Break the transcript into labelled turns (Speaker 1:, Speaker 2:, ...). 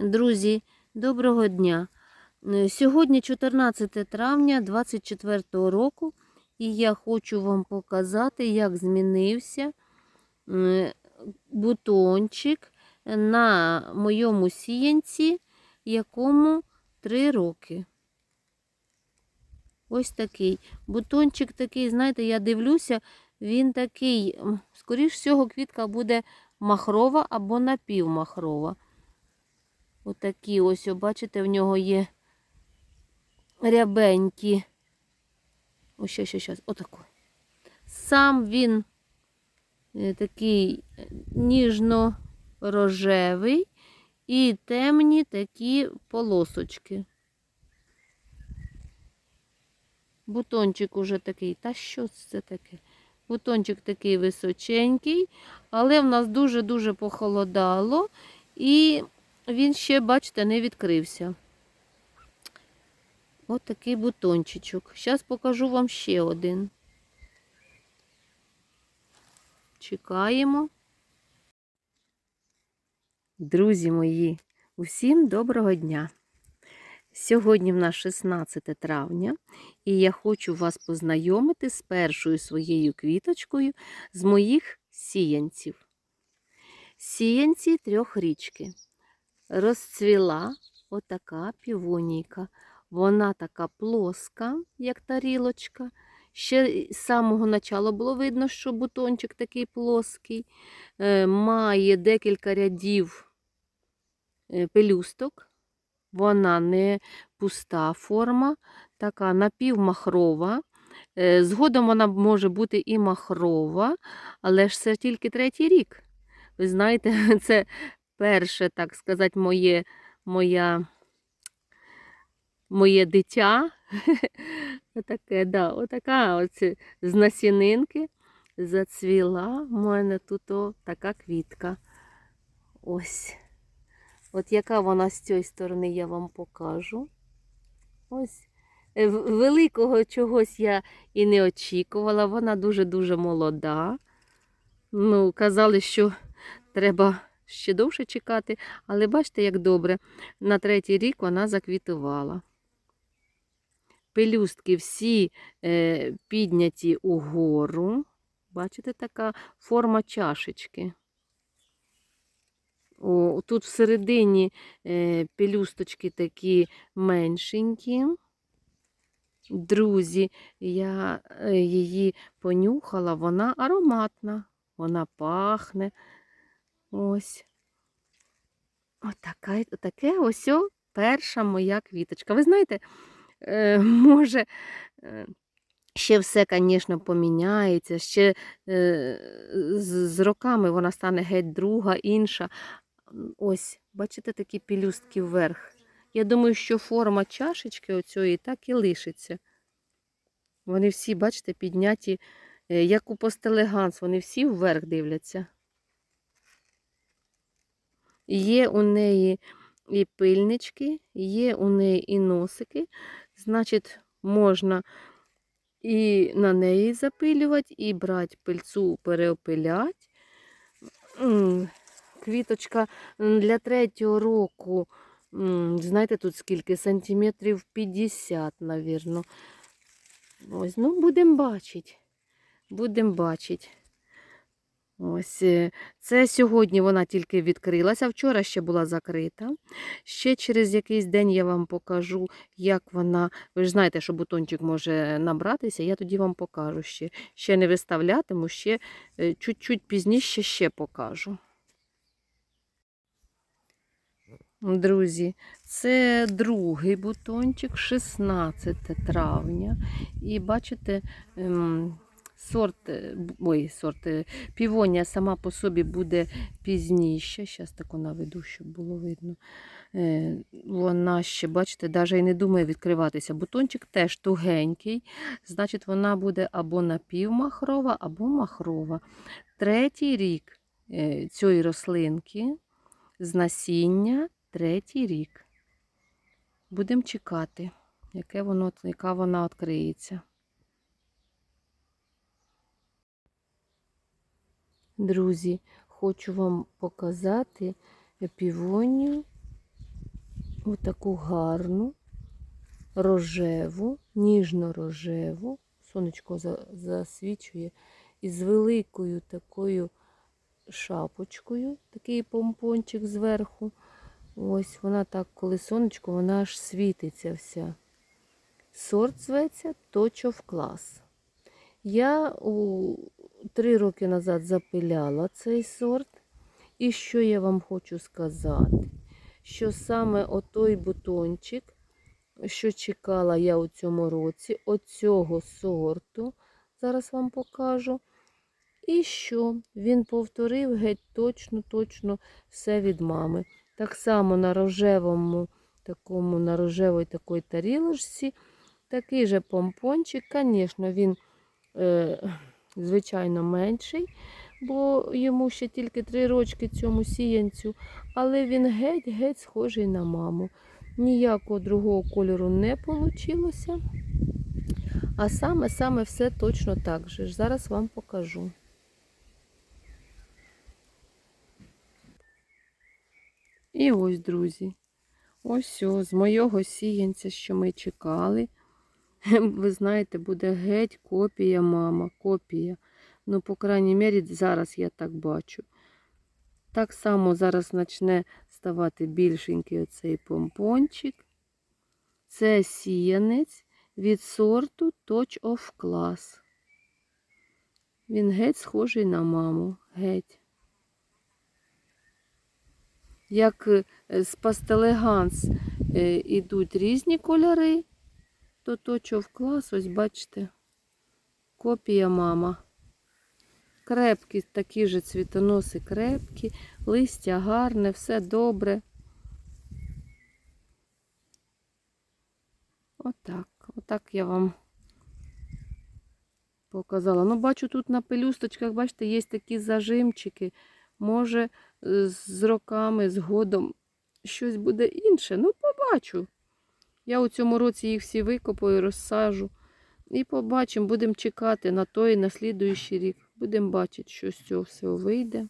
Speaker 1: Друзі, доброго дня. Е, Сьогодні 14 травня 2024 року, і я хочу вам показати, як змінився е, бутончик на моєму сіянці, якому 3 роки. Ось такий. Бутончик такий, знаєте, я дивлюся, він такий, скоріш всього, квітка буде махрова або напівмахрова. Отакі ось, о, бачите, в нього є рябенькі. Ось ще, ще, ще, отако. Сам він е, такий е, ніжно-рожевий і темні такі полосочки. Бутончик уже такий. Та що це таке? Бутончик такий височенький, але в нас дуже-дуже похолодало. І він ще, бачите, не відкрився. Ось такий бутончичок. Зараз покажу вам ще один. Чекаємо. Друзі мої, усім доброго дня! Сьогодні в нас 16 травня, і я хочу вас познайомити з першою своєю квіточкою з моїх сіянців. Сіянці трьохрічки. Розцвіла отака півонійка. Вона така плоска, як тарілочка. Ще з самого начала було видно, що бутончик такий плоский. Е, Має декілька рядів е, пелюсток. Вона не пуста форма, така напівмахрова. Е, Згодом вона може бути і махрова, але ж це тільки третій рік. Ви знаєте, це перше, так сказати, моє, моя, моє дитя. Отаке, да, отака оце, з насінинки зацвіла. У мене тут о, така квітка. Ось. От яка вона з цієї сторони, я вам покажу. Ось. Е, Великого чогось я і не очікувала. Вона дуже-дуже молода. Ну, казали, що треба ще довше чекати, але бачите, як добре. На третій рік вона заквітувала. Пелюстки всі е, підняті угору. Бачите, така форма чашечки. О, тут всередині е, пелюсточки такі меншенькі. Друзі, я е, її понюхала, вона ароматна, вона пахне. Ось. Отака, отаке ось о перша моя квіточка. Ви знаєте, е, може, е, ще все, звісно, поміняється, ще е, з, роками вона стане геть друга, інша. Ось, бачите, такі пелюстки вверх. Я думаю, що форма чашечки оцієї так і лишиться. Вони всі, бачите, підняті, як у постелеганс, вони всі вверх дивляться. Є у неї і пильнички, є у неї і носики. Значить, можна і на неї запилювати, і брати пильцу, переопиляти. Квіточка для третього року, знаєте, тут скільки? Сантиметрів 50, навірно. Ось, ну, будемо бачити. Будемо бачити. Ось е, це сьогодні вона тільки відкрилася, вчора ще була закрита. Ще через якийсь день я вам покажу, як вона. Ви ж знаєте, що бутончик може набратися, я тоді вам покажу ще. Ще не виставлятиму, ще е, чуть-чуть пізніше ще покажу. Друзі, це другий бутончик, 16 травня. І бачите, ем, сорт, е, ой, сорт, е, півонія сама по собі буде пізніше. Зараз таку наведу, щоб було видно. Вона ще, бачите, навіть і не думає відкриватися. Бутончик теж тугенький, значить, вона буде або напівмахрова, або махрова. Третій рік е, цієї рослинки з насіння третій рік. Будемо чекати, яке воно, яка вона відкриється. Друзі, хочу вам показати півонію отаку гарну, рожеву, ніжно-рожеву. Сонечко за- засвічує із великою такою шапочкою, такий помпончик зверху. Ось вона так, коли сонечко, вона аж світиться вся. Сорт зветься of Class. Я у три роки назад запиляла цей сорт. І що я вам хочу сказати? Що саме отой бутончик, що чекала я у цьому році, оцього сорту, зараз вам покажу. І що він повторив геть точно-точно все від мами. Так само на рожевому, такому, на рожевій такої тарілочці, такий же помпончик, звісно, він, е, звичайно, менший, бо йому ще тільки три рочки цьому сіянцю, але він геть-геть схожий на маму. Ніякого другого кольору не вийшло. А саме-саме все точно так же. Зараз вам покажу. І ось, друзі, ось о, з моєго сіянця, що ми чекали. Ви знаєте, буде геть копія, мама, копія. Ну, по крайній мірі, зараз я так бачу. Так само зараз почне ставати більшенький оцей помпончик. Це сіянець від сорту Touch of Class. Він геть схожий на маму. Геть. Як е, з пастелеганс е, ідуть різні кольори, то Touch of Class, ось бачите, копія мама. Крепкі, такі ж цвітоноси крепкі, листя гарне, все добре. Отак, отак я вам показала. Ну, бачу, тут на пелюсточках, бачите, є такі зажимчики. Може, з роками, з годом щось буде інше. Ну, побачу. Я у цьому році їх всі викопаю, розсажу. І побачимо, будемо чекати на той на слідуючий рік. Будемо бачити, що з цього всього вийде.